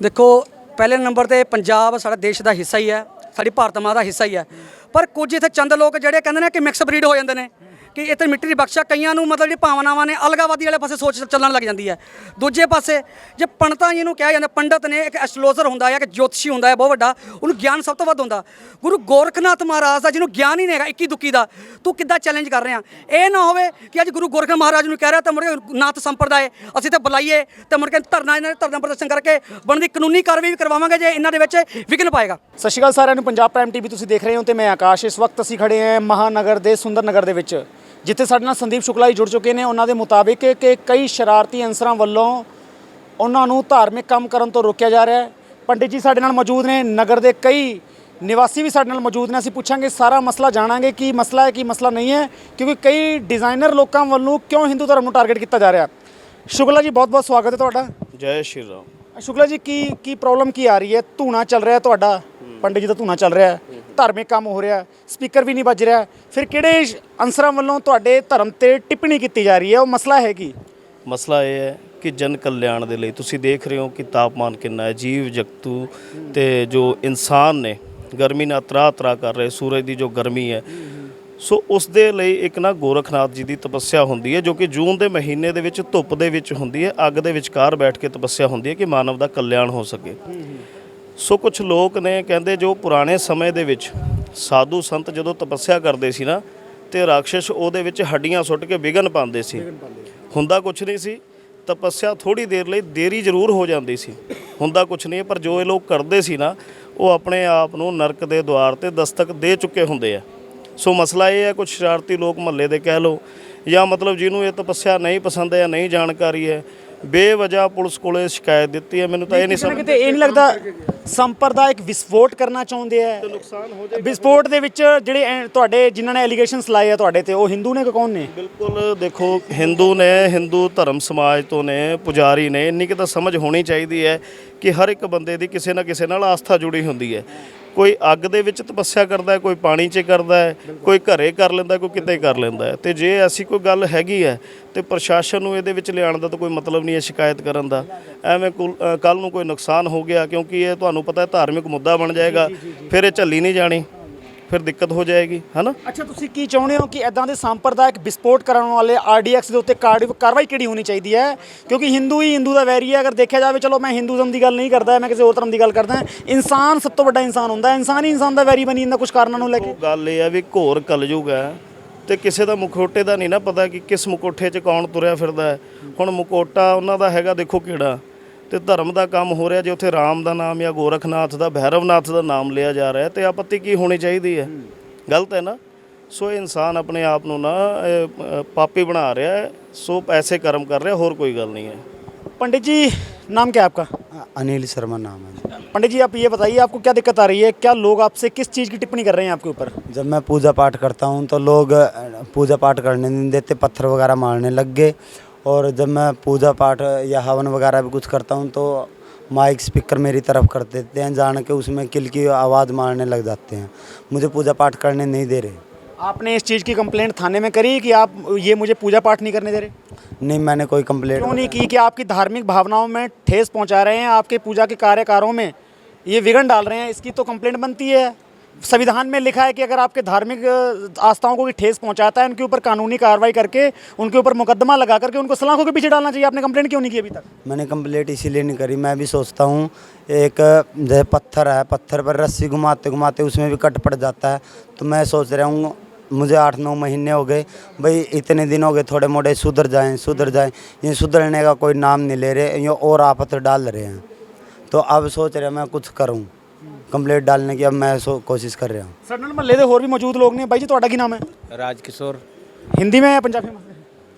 ਦੇਖੋ ਪਹਿਲੇ ਨੰਬਰ ਤੇ ਪੰਜਾਬ ਸਾਡਾ ਦੇਸ਼ ਦਾ ਹਿੱਸਾ ਹੀ ਹੈ। ਸਾਡੀ ਭਾਰਤ ਮਾਂ ਦਾ ਹਿੱਸਾ ਹੀ ਹੈ। ਪਰ ਕੁਝ ਇੱਥੇ ਚੰਦ ਲੋਕ ਜਿਹੜੇ ਕਹਿੰਦੇ ਨੇ ਕਿ ਮਿਕਸ ਬਰੀਡ ਹੋ ਜਾਂਦੇ ਨੇ। ਕਿ ਇੱਥੇ ਮਿੱਟੀ ਦੀ ਬਖਸ਼ਾ ਕਈਆਂ ਨੂੰ ਮਤਲਬ ਜਿਹੜੀ ਭਾਵਨਾਵਾਂ ਨੇ ਅਲਗਾਵਾਦੀ ਵਾਲੇ ਪਾਸੇ ਸੋਚ ਚੱਲਣ ਲੱਗ ਜਾਂਦੀ ਹੈ। ਦੂਜੇ ਪਾਸੇ ਜੇ ਪੰਡਤਾਂ ਜੀ ਨੂੰ ਕਿਹਾ ਜਾਂਦਾ, ਪੰਡਤ ਨੇ ਇੱਕ ਐਸਟ੍ਰੋਲੋਜਰ ਹੁੰਦਾ ਹੈ ਕਿ ਜੋਤਸ਼ੀ ਹੁੰਦਾ ਹੈ, ਬਹੁਤ ਵੱਡਾ, ਉਹਨੂੰ ਗਿਆਨ ਸਭ ਤੋਂ ਵੱਧ ਹੁੰਦਾ। ਗੁਰੂ ਗੋਰਖਨਾਥ ਮਹਾਰਾਜ ਦਾ, ਜਿਹਨੂੰ ਗਿਆਨ ਹੀ ਨਹੀਂ ਹੈਗਾ, ਇੱਕੀ ਦੁੱਕੀ ਦਾ, ਤੂੰ ਕਿੱਦਾਂ ਚੈਲੰਜ ਕਰ ਰਿਹਾ? ਇਹ ਨਾ ਹੋਵੇ ਕਿ ਅੱਜ ਗੁਰੂ ਗੋਰਖ ਮਹਾਰਾਜ ਨੂੰ ਕਹਿ ਰਿਹਾ ਤਾਂ ਮੁੜ ਕੇ ਨਾਥ ਸੰਪਰਦਾਇ ਅਸੀਂ ਤੇ ਬੁਲਾਈਏ, ਤੇ ਮੁੜ ਕੇ ਧਰਨਾ ਇਹਨਾਂ ਨੇ ਧਰਨਾ ਪ੍ਰਦਰਸ਼ਨ ਕਰਕੇ ਬਣਦੀ ਕਾਨੂੰਨੀ ਕਾਰਵਾਈ ਵੀ ਕਰਵਾਵਾਂਗੇ ਜੇ ਇਹਨਾਂ ਦੇ ਵਿੱਚ ਵਿਘਨ ਪਾਏਗਾ। ਸਤਿ ਸ਼੍ਰੀ ਅਕਾਲ ਸਾਰਿਆਂ ਨੂੰ, ਪੰਜਾਬ ਪ੍ਰਾਈਮ ਟੀਵੀ ਤੁਸੀਂ ਦੇਖ ਰਹੇ ਹੋ ਤੇ ਮੈਂ ਆਕਾਸ਼। ਇਸ ਵਕਤ ਅਸੀਂ ਖੜੇ ਹਾਂ ਮਹਾਨਗਰ ਦੇ ਸੁੰਦਰ ਨਗਰ ਦੇ ਵਿੱਚ। ਜਿੱਥੇ ਸਾਡੇ ਨਾਲ ਸੰਦੀਪ ਸ਼ੁਕਲਾ ਜੀ ਜੁੜ ਚੁੱਕੇ ਨੇ ਉਹਨਾਂ ਦੇ ਮੁਤਾਬਿਕ ਕਿ ਕਈ ਸ਼ਰਾਰਤੀ ਅਨਸਰਾਂ ਵੱਲੋਂ ਉਹਨਾਂ ਨੂੰ ਧਾਰਮਿਕ ਕੰਮ ਕਰਨ ਤੋਂ ਰੋਕਿਆ ਜਾ ਰਿਹਾ ਹੈ। ਪੰਡਿਤ ਜੀ ਸਾਡੇ ਨਾਲ ਮੌਜੂਦ ਨੇ ਨਗਰ ਦੇ ਕਈ ਨਿਵਾਸੀ ਵੀ ਸਾਡੇ ਨਾਲ ਮੌਜੂਦ ਨੇ। ਅਸੀਂ ਪੁੱਛਾਂਗੇ ਸਾਰਾ ਮਸਲਾ ਜਾਣਾਂਗੇ ਕੀ ਮਸਲਾ ਹੈ ਕੀ ਮਸਲਾ ਨਹੀਂ ਹੈ ਕਿਉਂਕਿ ਕਈ ਡਿਜ਼ਾਈਨਰ ਲੋਕਾਂ ਵੱਲੋਂ ਕਿਉਂ ਹਿੰਦੂ ਧਰਮ ਨੂੰ ਟਾਰਗੇਟ ਕੀਤਾ ਜਾ ਰਿਹਾ ਸ਼ੁਕਲਾ ਜੀ ਬਹੁਤ ਬਹੁਤ ਸਵਾਗਤ ਹੈ ਤੁਹਾਡਾ। ਜੈ ਸ਼੍ਰੀ ਰਾਮ। ਸ਼ੁਕਲਾ ਜੀ ਕੀ ਕੀ ਪ੍ਰੋਬਲਮ ਕੀ ਆ ਰਹੀ ਹੈ? ਧੂਣਾ ਚੱਲ ਰਿਹਾ ਤੁਹਾਡਾ ਪੰਡਿਤ ਜੀ ਦਾ ਧੂਣਾ ਚੱਲ ਰਿਹਾ ਹੈ। ਧਾਰਮਿਕ ਕੰਮ ਹੋ ਰਿਹਾ, ਸਪੀਕਰ ਵੀ ਨਹੀਂ ਵੱਜ ਰਿਹਾ। ਫਿਰ ਕਿਹੜੇ ਸ਼- ਵੱਲੋਂ ਤੁਹਾਡੇ ਧਰਮ ਤੇ ਟਿੱਪਣੀ ਕੀਤੀ ਜਾ ਰਹੀ ਹੈ? ਉਹ ਮਸਲਾ ਹੈ ਕੀ? ਮਸਲਾ ਇਹ ਹੈ ਕਿ ਜਨ ਕਲਿਆਣ ਦੇ ਲਈ ਤੁਸੀਂ ਦੇਖ ਰਹੇ ਹੋ ਕਿ ਤਾਪਮਾਨ ਕਿੰਨਾ ਹੈ। ਜੀਵ ਜਗਤੂ ਤੇ ਜੋ ਇਨਸਾਨ ਨੇ, ਗਰਮੀ ਨਾਲ ਤਰਾ ਤਰਾ ਕਰ ਰਹੇ, ਸੂਰਜ ਦੀ ਜੋ ਗਰਮੀ ਹੈ। ਸੋ ਉਸ ਦੇ ਲਈ ਇੱਕ ਨਾ ਗੋਰਖਨਾਥ ਜੀ ਦੀ ਤਪੱਸਿਆ ਹੁੰਦੀ ਹੈ, ਜੋ ਕਿ ਜੂਨ ਦੇ ਮਹੀਨੇ ਦੇ ਵਿੱਚ ਧੁੱਪ ਦੇ ਵਿੱਚ ਹੁੰਦੀ ਹੈ, ਅੱਗ ਦੇ ਵਿਚਕਾਰ ਬੈਠ ਕੇ ਤਪੱਸਿਆ ਹੁੰਦੀ ਹੈ ਕਿ ਮਾਨਵ ਦਾ ਕਲਿਆਣ ਹੋ ਸਕੇ। ਸੋ ਕੁਝ ਲੋਕ ਨੇ ਕਹਿੰਦੇ ਜੋ ਪੁਰਾਣੇ ਸਮੇਂ ਦੇ ਵਿੱਚ ਸਾਧੂ ਸੰਤ ਜਦੋਂ ਤਪੱਸਿਆ ਕਰਦੇ ਸੀ ਨਾ ਤੇ ਰਾਖਸ਼ ਉਹਦੇ ਵਿੱਚ ਹੱਡੀਆਂ ਸੁੱਟ ਕੇ ਵਿਗਨ ਪਾਉਂਦੇ ਸੀ। ਹੁੰਦਾ ਕੁਝ ਨਹੀਂ ਸੀ ਤਪੱਸਿਆ ਥੋੜੀ ਦੇਰ ਲਈ ਦੇਰੀ ਜ਼ਰੂਰ ਹੋ ਜਾਂਦੀ ਸੀ। ਹੁੰਦਾ ਕੁਝ ਨਹੀਂ ਪਰ ਜੋ ਇਹ ਲੋਕ ਕਰਦੇ ਸੀ ਨਾ ਉਹ ਆਪਣੇ ਆਪ ਨੂੰ ਨਰਕ ਦੇ ਦੁਆਰ ਤੇ ਦਸਤਕ ਦੇ ਚੁੱਕੇ ਹੁੰਦੇ ਆ। ਸੋ ਮਸਲਾ ਇਹ ਹੈ ਕੁਝ ਸ਼ਰਾਰਤੀ ਲੋਕ ਮਹੱਲੇ ਦੇ ਕਹਿ ਲਓ ਜਾਂ ਮਤਲਬ ਜਿਹਨੂੰ ਇਹ ਤਪੱਸਿਆ ਨਹੀਂ ਪਸੰਦ ਹੈ ਜਾਂ ਨਹੀਂ ਜਾਣਕਾਰੀ ਹੈ ਬੇਵਜ੍ਹਾ ਪੁਲਿਸ ਕੋਲੇ ਸ਼ਿਕਾਇਤ ਦਿੱਤੀ ਹੈ। ਮੈਨੂੰ ਤਾਂ ਇਹ ਨਹੀਂ ਸਮਝ ਕਿਤੇ ਇਹ ਨਹੀਂ ਲੱਗਦਾ ਸੰਪਰਦਾਇਕ ਵਿਸਫੋਟ ਕਰਨਾ ਚਾਹੁੰਦੇ ਆ। ਨੁਕਸਾਨ ਹੋ ਵਿਸਫੋਟ ਦੇ ਵਿੱਚ ਜਿਹੜੇ ਤੁਹਾਡੇ ਜਿਨ੍ਹਾਂ ਨੇ ਐਲੀਗੇਸ਼ਨਸ ਲਾਏ ਆ ਤੁਹਾਡੇ ਤੇ ਉਹ ਹਿੰਦੂ ਨੇ ਕਿ ਕੌਣ ਨੇ? ਬਿਲਕੁਲ ਦੇਖੋ ਹਿੰਦੂ ਨੇ ਹਿੰਦੂ ਧਰਮ ਸਮਾਜ ਤੋਂ ਨੇ ਪੁਜਾਰੀ ਨੇ ਇੰਨੀ ਕਿ ਤਾਂ ਸਮਝ ਹੋਣੀ ਚਾਹੀਦੀ ਹੈ ਕਿ ਹਰ ਇੱਕ ਬੰਦੇ ਦੀ ਕਿਸੇ ਨਾ ਕਿਸੇ ਨਾਲ ਆਸਥਾ ਜੁੜੀ ਹੁੰਦੀ ਹੈ। ਕੋਈ ਅੱਗ ਦੇ ਵਿੱਚ ਤਪੱਸਿਆ ਕਰਦਾ ਹੈ ਕੋਈ ਪਾਣੀ 'ਚ ਕਰਦਾ ਹੈ ਕੋਈ ਘਰੇ ਕਰ ਲੈਂਦਾ ਕੋਈ ਕਿਤੇ ਕਰ ਲੈਂਦਾ ਹੈ। ਤੇ ਜੇ ਐਸੀ ਕੋਈ ਗੱਲ ਹੈਗੀ ਹੈ ਤੇ ਪ੍ਰਸ਼ਾਸਨ ਨੂੰ ਇਹਦੇ ਵਿੱਚ ਲਿਆਉਣ ਦਾ ਤਾਂ ਕੋਈ ਮਤਲਬ ਨਹੀਂ ਹੈ ਸ਼ਿਕਾਇਤ ਕਰਨ ਦਾ। ਐਵੇਂ ਕੱਲ ਨੂੰ ਕੋਈ ਨੁਕਸਾਨ ਹੋ ਗਿਆ ਕਿਉਂਕਿ ਇਹ ਤੁਹਾਨੂੰ ਪਤਾ ਹੈ ਧਾਰਮਿਕ ਮੁੱਦਾ ਬਣ ਜਾਏਗਾ ਫਿਰ ਇਹ ਝੱਲੀ ਨਹੀਂ ਜਾਣੀ। ਫਿਰ ਦਿੱਕਤ ਹੋ ਜਾਏਗੀ ਹਨਾ? ਅੱਛਾ ਤੁਸੀਂ ਕੀ ਚਾਹੁੰਦੇ ਹੋ ਕਿ ਐਦਾਂ ਦੇ ਸੰਪਰਦਾਇਕ ਵਿਸਫੋਟ ਕਰਨ ਵਾਲੇ ਆਰਡੀਐਕਸ ਦੇ ਉੱਤੇ ਕਾਰਵਾਈ ਕਿਹੜੀ ਹੋਣੀ ਚਾਹੀਦੀ ਹੈ? ਕਿਉਂਕਿ ਹਿੰਦੂ ਹੀ ਹਿੰਦੂ ਦਾ ਵੈਰੀ ਹੈ ਅਗਰ ਦੇਖਿਆ ਜਾਵੇ ਚਲੋ ਮੈਂ ਹਿੰਦੂਜ਼ਮ ਦੀ ਗੱਲ ਨਹੀਂ ਕਰਦਾ ਮੈਂ ਕਿਸੇ ਹੋਰ ਧਰਮ ਦੀ ਗੱਲ ਕਰਦਾ ਇਨਸਾਨ ਸਭ ਤੋਂ ਵੱਡਾ ਇਨਸਾਨ ਹੁੰਦਾ ਹੈ ਇਨਸਾਨ ਹੀ ਇਨਸਾਨ ਦਾ ਵੈਰੀ ਬਣੀ ਜਾਂਦਾ ਕੁਝ ਕਾਰਨਾਂ ਨੂੰ ਲੈ ਕੇ। ਗੱਲ ਇਹ ਆ ਵੀ ਘੋਰ ਕਲਯੁਗ ਹੈ ਤੇ ਕਿਸੇ ਦਾ ਮੁਖੋਟੇ ਦਾ ਨਹੀਂ ਨਾ ਪਤਾ ਕਿ ਕਿਸ ਮੁਕੋਠੇ 'ਚ ਕੌਣ ਤੁਰਿਆ ਫਿਰਦਾ ਹੈ। ਹੁਣ ਮੁਕੋਟਾ ਉਹਨਾਂ ਦਾ ਹੈਗਾ ਦੇਖੋ ਕਿਹੜਾ। ਤੇ ਧਰਮ ਦਾ ਕੰਮ ਹੋ ਰਿਹਾ ਜੇ ਉੱਥੇ ਰਾਮ ਦਾ ਨਾਮ ਜਾਂ ਗੋਰਖਨਾਥ ਦਾ ਭੈਰਵਨਾਥ ਦਾ ਨਾਮ ਲਿਆ ਜਾ ਰਿਹਾ ਹੈ ਤੇ ਆਪੱਤੀ ਕੀ ਹੋਣੀ ਚਾਹੀਦੀ ਹੈ ਗਲਤ ਹੈ ਨਾ ਸੋ ਇਹ ਇਨਸਾਨ ਆਪਣੇ ਆਪ ਨੂੰ ਨਾ ਇਹ, ਅ, ਪਾਪੀ ਬਣਾ ਰਿਹਾ ਹੈ ਸੋ ਐਸੇ ਕਰਮ ਕਰ ਰਿਹਾ ਹੋਰ ਕੋਈ ਗੱਲ ਨਹੀਂ ਹੈ पंडित जी नाम क्या है आपका अनिल शर्मा नाम है जी। पंडित जी आप ये बताइए आपको क्या दिक्कत आ रही है क्या लोग आपसे किस चीज़ की टिप्पणी कर रहे हैं आपके ऊपर जब मैं पूजा पाठ करता हूँ तो लोग अ, पूजा पाठ करने नहीं देते पत्थर वगैरह मारने लग गए और जब मैं पूजा पाठ या हवन वगैरह भी कुछ करता हूँ तो माइक स्पीकर मेरी तरफ़ कर देते हैं जान के उसमें किल की आवाज़ मारने लग जाते हैं। मुझे पूजा पाठ करने नहीं दे रहे। आपने इस चीज़ की कंप्लेंट थाने में करी कि आप ये मुझे पूजा पाठ नहीं करने दे रहे? नहीं मैंने कोई कंप्लेंट क्यों नहीं की कि आपकी धार्मिक भावनाओं में ठेस पहुँचा रहे हैं आपके पूजा के कार्यकारों में ये विघन डाल रहे हैं इसकी तो कंप्लेंट बनती है। संविधान में लिखा है कि अगर आपके धार्मिक आस्थाओं को भी ठेस पहुंचाता है, उनके ऊपर कानूनी कार्रवाई करके, उनके ऊपर मुकदमा लगा करके उनको सलाखों के पीछे डालना चाहिए। आपने कंप्लेंट क्यों नहीं की अभी तक? मैंने कंप्लेंट इसीलिए नहीं करी। मैं भी सोचता हूँ, एक पत्थर है, पत्थर पर रस्सी घुमाते घुमाते उसमें भी कट पड़ जाता है। तो मैं सोच रहा हूँ, मुझे आठ नौ महीने हो गए, भाई इतने दिन हो गए थोड़े मोड़े सुधर जाएँ सुधर जाएँ। ये सुधरने का कोई नाम नहीं ले रहे, ये और आपत डाल रहे हैं। तो अब सोच रहे मैं कुछ करूँ। कंप्लेंट डालने की अब मैं सो कोशिश कर रहा हूँ ਸਾਡੇ ਨਾਲ ਮਹੱਲੇ ਦੇ ਹੋਰ ਵੀ ਮੌਜੂਦ ਲੋਕ ਨੇ ਬਾਈ ਜੀ ਤੁਹਾਡਾ ਕੀ ਨਾਮ ਹੈ राजकिशोर हिंदी में या पंजाबी में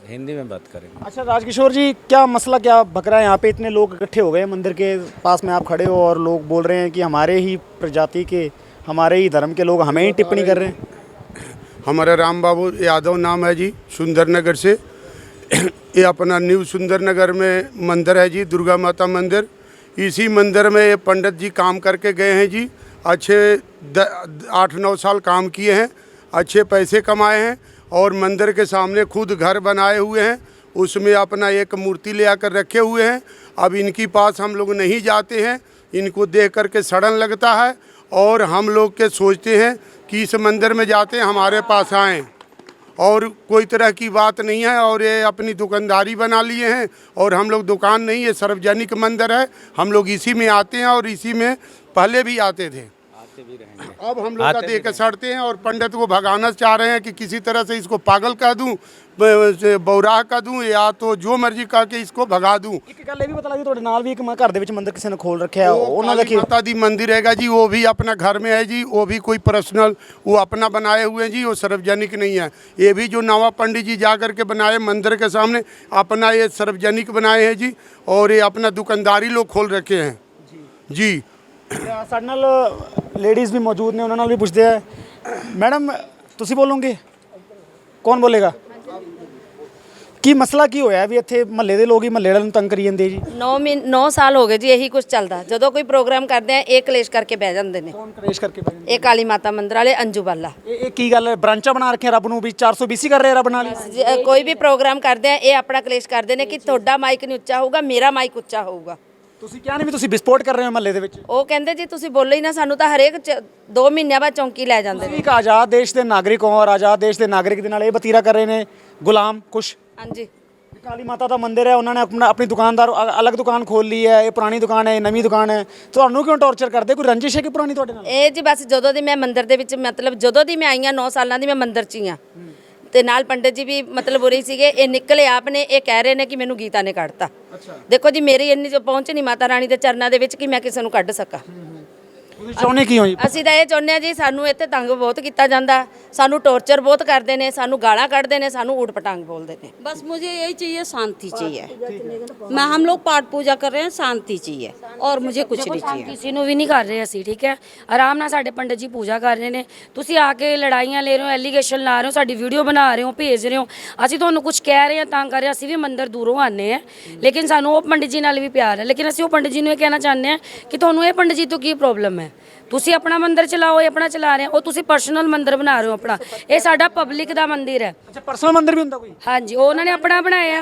हिंदी में बात करेंगे अच्छा राजकिशोर जी क्या मसला क्या भक रहा है यहाँ पे इतने लोग इकट्ठे हो गए मंदिर के पास में आप खड़े हो और लोग बोल रहे हैं कि हमारे ही प्रजाति के हमारे ही धर्म के लोग हमें ही टिप्पणी कर रहे हैं हमारा राम बाबू यादव नाम है जी सुंदरनगर से ये अपना न्यू सुंदरनगर में मंदिर है जी दुर्गा माता मंदिर इसी मंदिर में ये पंडित जी काम करके गए हैं जी। अच्छे आठ नौ साल काम किए हैं, अच्छे पैसे कमाए हैं और मंदिर के सामने खुद घर बनाए हुए हैं। उसमें अपना एक मूर्ति ले आकर रखे हुए हैं। अब इनकी पास हम लोग नहीं जाते हैं, इनको देख करके सड़न लगता है और हम लोग के सोचते हैं कि इस मंदिर में जाते हैं, हमारे पास आएँ। और कोई तरह की बात नहीं है और ये अपनी दुकानदारी बना लिए हैं और हम लोग दुकान नहीं है, सार्वजनिक मंदिर है। हम लोग इसी में आते हैं और इसी में पहले भी आते थे। अब हम लोग का आते भी देख के सड़ते हैं और पंडित को भगाना चाह रहे हैं कि किसी तरह से इसको पागल कर दूं ब- से बौराह कर दूं या तो जो मर्जी कह के इसको भगा दूं ਇੱਕ ਗੱਲ ਇਹ ਵੀ ਪਤਾ ਲੱਗੀ ਤੁਹਾਡੇ ਨਾਲ ਵੀ ਇੱਕ ਮ- ਘਰ ਦੇ ਵਿੱਚ ਮੰਦਿਰ ਕਿਸੇ ਨੇ ਖੋਲ ਰੱਖਿਆ ਹੈ। ਉਹਨਾਂ ਦਾ काली ਕੀ माता दी मंदिर हैगा जी वो भी अपना घर में है जी वो भी कोई पर्सनल वो अपना बनाए हुए हैं जी वो सार्वजनिक नहीं है ये भी जो नवा पंडित जी जा करके बनाए मंदिर के सामने अपना ये सार्वजनिक बनाए हैं जी और ये अपना दुकानदारी लोग खोल रखे हैं जी ਸਾਡੇ ਨਾਲ ਲੇਡੀਜ਼ ਵੀ ਮੌਜੂਦ ਨੇ ਉਹਨਾਂ ਨਾਲ ਵੀ ਪੁੱਛਦੇ ਆ। ਮੈਡਮ ਤੁਸੀਂ ਬੋਲੋਗੇ? ਕੌਣ ਬੋਲੇਗਾ? ਕੀ ਮਸਲਾ ਕੀ ਹੋਇਆ ਵੀ ਇੱਥੇ ਮਹੱਲੇ ਦੇ ਲੋਕ ਹੀ ਮਹੱਲੇ ਵਾਲਿਆਂ ਨੂੰ ਤੰਗ ਕਰੀ ਜਾਂਦੇ ਜੀ? 9 ਮਹੀਨੇ 9 ਸਾਲ ਹੋ ਗਏ ਜੀ ਇਹੀ ਕੁਝ ਚੱਲਦਾ। ਜਦੋਂ ਕੋਈ ਪ੍ਰੋਗਰਾਮ ਕਰਦੇ ਆ ਇਹ ਕਲੇਸ਼ ਕਰਕੇ ਬਹਿ ਜਾਂਦੇ ਨੇ। ਕੌਣ ਕਲੇਸ਼ ਕਰਕੇ ਬਹਿ ਜਾਂਦੇ? ਇਹ ਕਾਲੀ ਮਾਤਾ ਮੰਦਿਰ ਵਾਲੇ ਅੰਜੂ ਬਾਲਾ। ਇਹ ਇਹ ਕੀ ਗੱਲ ਹੈ? ਬ੍ਰਾਂਚਾਂ ਬਣਾ ਰੱਖੀਆਂ ਰੱਬ ਨੂੰ ਵੀ 420 ਕਰ ਰਹੇ ਰੱਬ ਨਾਲ ਕੋਈ ਵੀ ਪ੍ਰੋਗਰਾਮ ਕਰਦੇ ਆ ਇਹ ਆਪਣਾ ਕਲੇਸ਼ ਕਰਦੇ ਨੇ ਕਿ ਤੁਹਾਡਾ ਮਾਈਕ ਨਹੀਂ ਉੱਚਾ ਹੋਊਗਾ ਮੇਰਾ ਮਾਈਕ ਉੱਚਾ ਹੋਊਗਾ। ਤੁਸੀਂ ਕਿਹਾ ਨਹੀਂ ਵੀ ਤੁਸੀਂ ਵਿਸਪੋਰਟ ਕਰ ਰਹੇ ਹੋ ਮਹੱਲੇ ਦੇ ਵਿੱਚ? ਉਹ ਕਹਿੰਦੇ ਜੀ ਤੁਸੀਂ ਬੋਲੋ ਹੀ ਨਾ ਸਾਨੂੰ ਤਾਂ ਹਰੇਕ 2 ਮਹੀਨਿਆਂ ਬਾਅਦ ਚੌਂਕੀ ਲੈ ਜਾਂਦੇ ਤੁਸੀਂ ਨੇ। ਇੱਕ ਆਜ਼ਾਦ ਦੇਸ਼ ਦੇ ਨਾਗਰਿਕ ਹੋ ਔਰ ਆਜ਼ਾਦ ਦੇਸ਼ ਦੇ ਨਾਗਰਿਕ ਦੇ ਨਾਲ ਇਹ ਵਤੀਰਾ ਕਰ ਰਹੇ ਨੇ ਗੁਲਾਮ ਕੁਛ ਹਾਂਜੀ। ਕਾਲੀ ਮਾਤਾ ਦਾ ਮੰਦਿਰ ਹੈ ਉਹਨਾਂ ਨੇ ਆਪਣਾ ਆਪਣੀ ਦੁਕਾਨਦਾਰ ਅ- ਅਲੱਗ ਦੁਕਾਨ ਖੋਲ ਲਈ ਹੈ ਇਹ ਪੁਰਾਣੀ ਦੁਕਾਨ ਹੈ ਇਹ ਨਵੀਂ ਦੁਕਾਨ ਹੈ। ਤੁਹਾਨੂੰ ਕਿਉਂ ਟੌਰਚਰ ਕਰਦੇ? ਕੋਈ ਰੰਜਿਸ਼ ਹੈ ਕਿ ਪੁਰਾਣੀ ਤੁਹਾਡੇ ਨਾਲ? ਇਹ ਜੀ ਬਸ ਜਦੋਂ ਦੀ ਮੈਂ ਮੰਦਿਰ ਦੇ ਵਿੱਚ ਮਤਲਬ ਜਦੋਂ ਦੀ ਮੈਂ ਆਈ ਹਾਂ 9 ਸਾਲਾਂ ਦੀ ਮੈਂ ਮੰਦਿਰ 'ਚ ਹੀ ਆ ਤੇ ਨਾਲ ਪੰਡਤ ਜੀ ਵੀ ਮਤਲਬ ਉਰੇ ਹੀ ਸੀਗੇ ਇਹ ਨਿਕਲੇ ਆਪ ਨੇ ਇਹ ਕਹਿ ਰਹੇ ਨੇ ਕਿ ਮੈਨੂੰ ਗੀਤਾ ਨੇ ਕੱਢਤਾ। ਦੇਖੋ ਜੀ ਮੇਰੀ ਇੰਨੀ ਜੋ ਪਹੁੰਚ ਨਹੀਂ ਮਾਤਾ ਰਾਣੀ ਦੇ ਚਰਨਾਂ ਦੇ ਵਿੱਚ ਕਿ ਮੈਂ ਕਿਸੇ ਨੂੰ ਕੱਢ ਸਕਾਂ। ਤੁਸੀਂ ਚਾਹੁੰਦੇ ਕੀ ਹੋ ਜੀ ਅਸੀਂ ਤਾਂ ਇਹ ਚਾਹੁੰਦੇ ਆ ਜੀ ਸਾਨੂੰ ਇੱਥੇ ਤੰਗ ਬਹੁਤ ਕੀਤਾ ਜਾਂਦਾ ਸਾਨੂੰ ਟੌਰਚਰ ਬਹੁਤ ਕਰਦੇ ਨੇ ਸਾਨੂੰ ਗਾਲਾਂ ਕੱਢਦੇ ਨੇ ਸਾਨੂੰ ਊਟ ਪਟਾਂਗ ਬੋਲਦੇ ਨੇ बस मुझे यही चाहिए शांति चाहिए मैं हम लोग पाठ पूजा कर रहे हैं शांति चाहिए और मुझे कुछ नहीं चाहिए ਕਿਸੇ ਨੂੰ ਵੀ ਨਹੀਂ ਕਰ ਰਹੇ ਅਸੀਂ ਠੀਕ ਹੈ ਆਰਾਮ ਨਾਲ ਸਾਡੇ ਪੰਡਤ ਜੀ ਪੂਜਾ ਕਰ ਰਹੇ ਨੇ ਤੁਸੀਂ ਆ ਕੇ ਲੜਾਈਆਂ ਲੈ ਰਹੇ ਹੋ ਐਲੀਗੇਸ਼ਨ ਲਾ ਰਹੇ ਹੋ ਸਾਡੀ ਵੀਡੀਓ ਬਣਾ ਰਹੇ ਹੋ ਭੇਜ ਰਹੇ ਹੋ ਅਸੀਂ ਤੁਹਾਨੂੰ ਕੁਝ ਕਹਿ ਰਹੇ ਹਾਂ ਤਾਂ ਕਰ ਰਹੇ ਹਾਂ, ਅਸੀਂ ਵੀ ਮੰਦਿਰ ਦੂਰੋਂ ਆਨੇ ਆ ਲੇਕਿਨ ਸਾਨੂੰ ਉਹ ਪੰਡਤ ਜੀ ਨਾਲ ਵੀ ਪਿਆਰ ਹੈ ਲੇਕਿਨ ਅਸੀਂ ਉਹ ਪੰਡਤ ਜੀ ਨੂੰ ਇਹ ਕਹਿਣਾ ਚਾਹੁੰਦੇ ਹਾਂ ਕਿ ਤੁਹਾਨੂੰ ਇਹ ਪੰਡਤ ਜੀ ਤੋਂ ਕੀ ਪ੍ਰੋਬਲਮ ਹੈ ਤੁਸੀਂ ਆਪਣਾ ਮੰਦਿਰ ਚਲਾਓ ਇਹ ਆਪਣਾ ਚਲਾ ਰਹੇ ਹੋ ਉਹ ਤੁਸੀਂ ਪਰਸਨਲ ਮੰਦਿਰ ਬਣਾ ਰਹੇ ਹੋ ਆਪਣਾ। ਇਹ ਸਾਡਾ ਪਬਲਿਕ ਦਾ ਮੰਦਿਰ ਹੈ। ਅੱਛਾ ਪਰਸਨਲ ਮੰਦਿਰ ਵੀ ਹੁੰਦਾ ਕੋਈ? ਹਾਂਜੀ ਉਹ ਉਹਨਾਂ ਨੇ ਆਪਣਾ ਬਣਾਇਆ।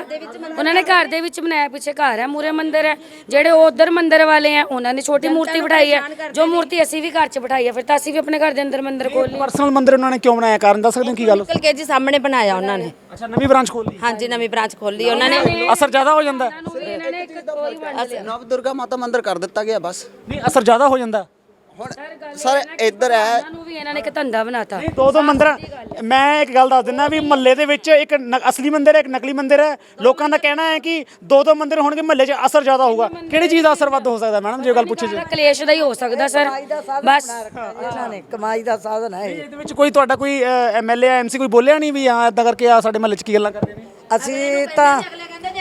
ਉਹਨਾਂ ਨੇ ਘਰ ਦੇ ਵਿੱਚ ਬਣਾਇਆ ਪਿੱਛੇ ਘਰ ਹੈ ਮੂਰੇ ਮੰਦਿਰ ਹੈ। ਜਿਹੜੇ ਉਧਰ ਮੰਦਿਰ ਵਾਲੇ ਆ ਉਹਨਾਂ ਨੇ ਛੋਟੀ ਮੂਰਤੀ ਬਿਠਾਈ ਹੈ। ਜੋ ਮੂਰਤੀ ਅਸੀਂ ਵੀ ਘਰ 'ਚ ਬਿਠਾਈ ਹੈ ਫਿਰ ਤਾਂ ਅਸੀਂ ਵੀ ਆਪਣੇ ਘਰ ਦੇ ਅੰਦਰ ਮੰਦਿਰ ਖੋਲ ਪਰਸਨਲ ਮੰਦਿਰ ਉਹਨਾਂ ਨੇ ਕਿਉਂ ਬਣਾਇਆ? ਕਾਰਨ ਦੱਸ ਸਕਦੇ ਹੋ ਕੀ ਗੱਲ? ਨਿਕਲ ਕੇ ਜੀ ਸਾਹਮਣੇ ਬਣਾਇਆ ਉਹਨਾਂ ਨੇ। ਅੱਛਾ ਨਵੀਂ ਬ੍ਰਾਂਚ ਖੋਲੀ ਹਾਂਜੀ ਨਵੀਂ ਬ੍ਰਾਂਚ ਖੋਲੀ ਉਹਨਾਂ ਨੇ। ਅਸਰ ਜ਼ਿਆਦਾ ਹੋ ਜਾਂਦਾ। ਨਵ ਦੁਰਗਾ ਮਾਤਾ ਮੰਦਿਰ ਕਰ ਦਿੱਤਾ ਗਿਆ ਬਸ। ਨਹੀਂ ਅਸਰ ਜ਼ਿਆਦਾ ਹੋ ਜਾਂਦਾ। ਹੁਣ ਸਰ ਇੱਧਰ ਹੈ। ਇਹਨਾਂ ਨੂੰ ਵੀ ਇਹਨਾਂ ਨੇ ਇੱਕ ਧੰਦਾ ਬਣਾਤਾ। ਨਹੀਂ ਦੋ ਦੋ ਮੰਦਿਰ ਮੈਂ ਇੱਕ ਗੱਲ ਦੱਸ ਦਿੰਦਾ ਵੀ ਮਹੱਲੇ ਦੇ ਵਿੱਚ ਇੱਕ ਨ- ਅਸਲੀ ਮੰਦਿਰ ਹੈ ਇੱਕ ਨਕਲੀ ਮੰਦਿਰ ਹੈ। ਲੋਕਾਂ ਦਾ ਕਹਿਣਾ ਹੈ ਕਿ ਦੋ ਦੋ ਮੰਦਿਰ ਹੋਣਗੇ ਮਹੱਲੇ 'ਚ ਅਸਰ ਜ਼ਿਆਦਾ ਹੋਊਗਾ। ਕਿਹੜੀ ਚੀਜ਼ ਦਾ ਅਸਰ ਵੱਧ ਹੋ ਸਕਦਾ ਮੈਡਮ ਜੇ ਗੱਲ ਪੁੱਛੀ ਜਾਵੇ? ਸਾਰਾ ਕਲੇਸ਼ ਦਾ ਹੀ ਹੋ ਸਕਦਾ ਸਰ। ਬਸ। ਇਹਨਾਂ ਨੇ। ਕਮਾਈ ਦਾ ਸਾਧਨ ਹੈ ਇਹਦੇ ਵਿੱਚ ਕੋਈ ਤੁਹਾਡਾ ਕੋਈ ਐਮਐਲਏ ਐਮਸੀ ਕੋਈ ਬੋਲਿਆ ਨਹੀਂ ਵੀ ਹਾਂ ਇਦਾਂ ਕਰਕੇ ਆ ਸਾਡੇ ਮਹੱਲੇ 'ਚ ਕੀ ਗੱਲਾਂ ਕਰਦੇ ਨੇ? ਅਸੀਂ ਤਾਂ ਜੀ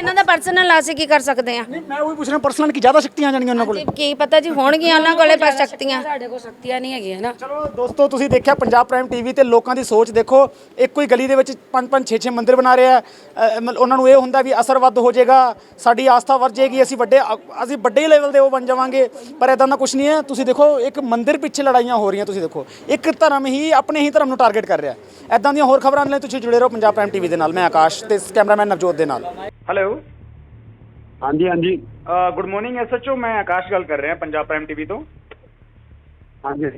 ਇਹਨਾਂ ਦਾ ਪਰਸਨਲ ਅਸੀਂ ਕੀ ਕਰ ਸਕਦੇ ਆ ਨਹੀਂ ਮੈਂ ਉਹੀ ਪੁੱਛ ਰਿਹਾ ਪਰਸਨਲ ਕੀ ਜ਼ਿਆਦਾ ਸ਼ਕਤੀਆਂ ਜਾਣੀਆਂ ਉਹਨਾਂ ਕੋਲ? ਕੀ ਪਤਾ ਜੀ ਹੋਣਗੀਆਂ ਉਹਨਾਂ ਕੋਲੇ ਪਰ ਸ਼ਕਤੀਆਂ। ਸਾਡੇ ਕੋਲ ਸ਼ਕਤੀਆਂ ਨਹੀਂ ਹੈਗੀਆਂ ਨਾ। ਚਲੋ ਦੋਸਤੋ ਤੁਸੀਂ ਦੇਖਿਆ ਪੰਜਾਬ ਪ੍ਰਾਈਮ ਟੀਵੀ ਤੇ ਲੋਕਾਂ ਦੀ ਸੋਚ ਦੇਖੋ ਇੱਕੋ ਹੀ ਗਲੀ ਦੇ ਵਿੱਚ ਪੰਜ ਪੰਜ ਛੇ ਛੇ ਮੰਦਿਰ ਬਣਾ ਰਿਹਾ ਉਹਨਾਂ ਨੂੰ ਇਹ ਹੁੰਦਾ ਵੀ ਅਸਰ ਵੱਧ ਹੋ ਜਾਏਗਾ ਸਾਡੀ ਆਸਥਾ ਵੱਧ ਜਾਏਗੀ ਅਸੀਂ ਵੱਡੇ ਅਸੀਂ ਵੱਡੇ ਲੈਵਲ ਦੇ ਉਹ ਬਣ ਜਾਵਾਂਗੇ ਪਰ ਇਦਾਂ ਦਾ ਕੁਝ ਨਹੀਂ ਹੈ। ਤੁਸੀਂ ਦੇਖੋ ਇੱਕ ਮੰਦਿਰ ਪਿੱਛੇ ਲੜਾਈਆਂ ਹੋ ਰਹੀਆਂ ਤੁਸੀਂ ਦੇਖੋ। ਇੱਕ ਧਰਮ ਹੀ ਆਪਣੇ ਹੀ ਧਰਮ ਨੂੰ ਟਾਰਗੇਟ ਕਰ ਰਿਹਾ ਐਦਾਂ ਦੀਆਂ ਹੋਰ ਖਬਰਾਂ ਲਈ ਤੁਸੀਂ ਜੁੜੇ ਰਹੋ ਪੰਜਾਬ ਪ੍ਰਾਈਮ ਟੀਵੀ ਦੇ ਨਾਲ। ਮੈਂ ਆਕਾਸ਼ ਤੇ ਕੈਮਰਾਮੈਨ ਨਵਜੋਤ ਦੇ ਨਾਲ। ਹੈਲੋ ਹਾਂਜੀ ਹਾਂਜੀ। ਗੁੱਡ ਮਾਰਨਿੰਗ ਐਸਐਚਓ ਮੈਂ ਆਕਾਸ਼ ਗੱਲ ਕਰ ਰਿਹਾ ਪੰਜਾਬ ਪ੍ਰਾਈਮ ਟੀਵੀ ਤੋਂ। ਹਾਂਜੀ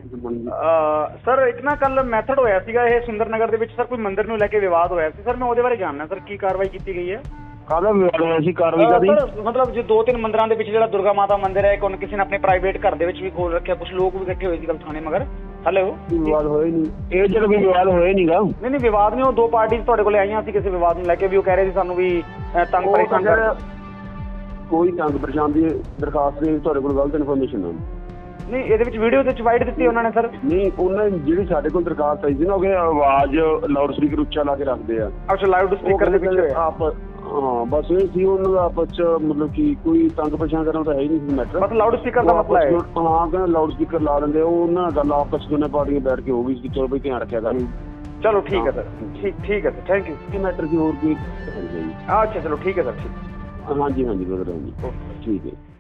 ਸਰ ਇੱਕ ਨਾ ਕੱਲ ਮੈਥਡ ਹੋਇਆ ਸੀਗਾ ਇਹ ਸੁੰਦਰ ਨਗਰ ਦੇ ਵਿੱਚ। ਸਰ ਕੋਈ ਮੰਦਿਰ ਨੂੰ ਲੈ ਕੇ ਵਿਵਾਦ ਹੋਇਆ ਸੀ। ਸਰ ਮੈਂ ਉਹਦੇ ਬਾਰੇ ਜਾਣਨਾ। ਸਰ ਕੀ ਕਾਰਵਾਈ ਕੀਤੀ ਗਈ ਹੈ? ਕਾਹਦਾ ਵਿਵਾਦ ਹੋਇਆ ਸੀ? ਕਾਰਵਾਈ ਸਰ ਮਤਲਬ ਜੋ ਦੋ ਤਿੰਨ ਮੰਦਿਰਾਂ ਦੇ ਵਿੱਚ ਜਿਹੜਾ ਦੁਰਗਾ ਮਾਤਾ ਮੰਦਿਰ ਹੈ ਕੋਨ ਕਿਸੇ ਨੇ ਆਪਣੇ ਪ੍ਰਾਈਵੇਟ ਘਰ ਦੇ ਵਿੱਚ ਵੀ ਖੋਲ ਰੱਖਿਆ ਕੁਝ ਲੋਕ ਵੀ ਇਕੱਠੇ ਹੋਏ ਸੀ ਕੱਲ ਥਾਣੇ ਮਗਰ। ਹੈਲੋ ਵਿਵਾਦ ਹੋਇਆ ਨਹੀਂ। ਇਹ ਜਿਹੜਾ ਵੀ ਵਿਵਾਦ ਹੋਇਆ ਨਹੀਂਗਾ। ਨਹੀਂ ਨਹੀਂ ਵਿਵਾਦ ਨਹੀਂ ਉਹ ਦੋ ਪਾਰਟੀਆਂ ਤੁਹਾਡੇ ਕੋਲੇ ਆਈਆਂ ਸੀ ਕਿਸੇ ਵਿਵਾਦ ਨੂੰ ਲੈ ਕੇ ਵੀ ਉਹ ਕਹਿ ਰਹੇ ਸੀ ਸਾਨੂੰ ਵੀ ਤੰਗ ਪਰੇਸ਼ਾਨ ਕਰ ਕੋਈ ਤੰਗ ਪਰੇਸ਼ਾਨ ਦੀ ਦਰਖਾਸਤ ਨਹੀਂ ਤੁਹਾਡੇ ਕੋਲ ਗਲਤ ਇਨਫੋਰਮੇਸ਼ਨ ਹੈ ਨਹੀਂ ਇਹਦੇ ਵਿੱਚ ਵੀਡੀਓ ਤੇ ਚਵਾਈਟ ਦਿੱਤੀ ਉਹਨਾਂ ਨੇ ਸਰ। ਨਹੀਂ ਉਹਨਾਂ ਨੇ ਜਿਹੜੀ ਸਾਡੇ ਕੋਲ ਦਰਖਾਸਤ ਆਈ ਸੀ ਨਾ ਉਹ ਕਿ ਆਵਾਜ਼ ਲਾਊਡ ਸਪੀਕਰ ਉੱਚਾ ਲਾ ਕੇ ਰੱਖਦੇ ਆ। ਅੱਛਾ ਲਾਊਡ ਸਪੀਕਰ ਦੇ ਵਿੱਚ ਹੋਇਆ। ਆਪ ਹਾਂ ਬਸ ਇਹ ਸੀ ਉਹਨਾਂ ਦਾ ਆਪਸ ਚ ਮਤਲਬ ਕਿ ਕੋਈ ਤੰਗ ਪਰੇਸ਼ਾਨ ਕਰਨ ਦਾ ਹੈ ਹੀ ਨਹੀਂ ਸੀ ਮੈਟਰ ਬਸ ਲਾਊਡ ਸਪੀਕਰ ਦਾ ਮਸਲਾ ਹੈ। ਹਾਂ ਕਹਿੰਦਾ ਲਾਊਡ ਸਪੀਕਰ ਲਾ ਦਿੰਦੇ ਉਹ ਉਹਨਾਂ ਗੱਲ ਆਪਸ ਦੋਨੇ ਪਾਰਟੀਆਂ ਬੈਠ ਕੇ ਹੋ ਗਈ ਸੀ ਕਿ ਚਲੋ ਬਈ ਧਿਆਨ ਰੱਖਿਆ ਕਰ। ਚਲੋ ਠੀਕ ਹੈ ਸਰ। ਠੀਕ ਠੀਕ ਹੈ ਸਰ ਥੈਂਕ ਯੂ ਇਹ ਮੈਟਰ ਦੀ ਹੋਰ ਕੋਈ? ਅੱਛਾ ਚਲੋ ਠੀਕ ਹੈ ਸਰ ਠੀਕ। ਹਾਂਜੀ ਹਾਂਜੀ ਬਦਲ ਹਾਂਜੀ ਠੀਕ ਹੈ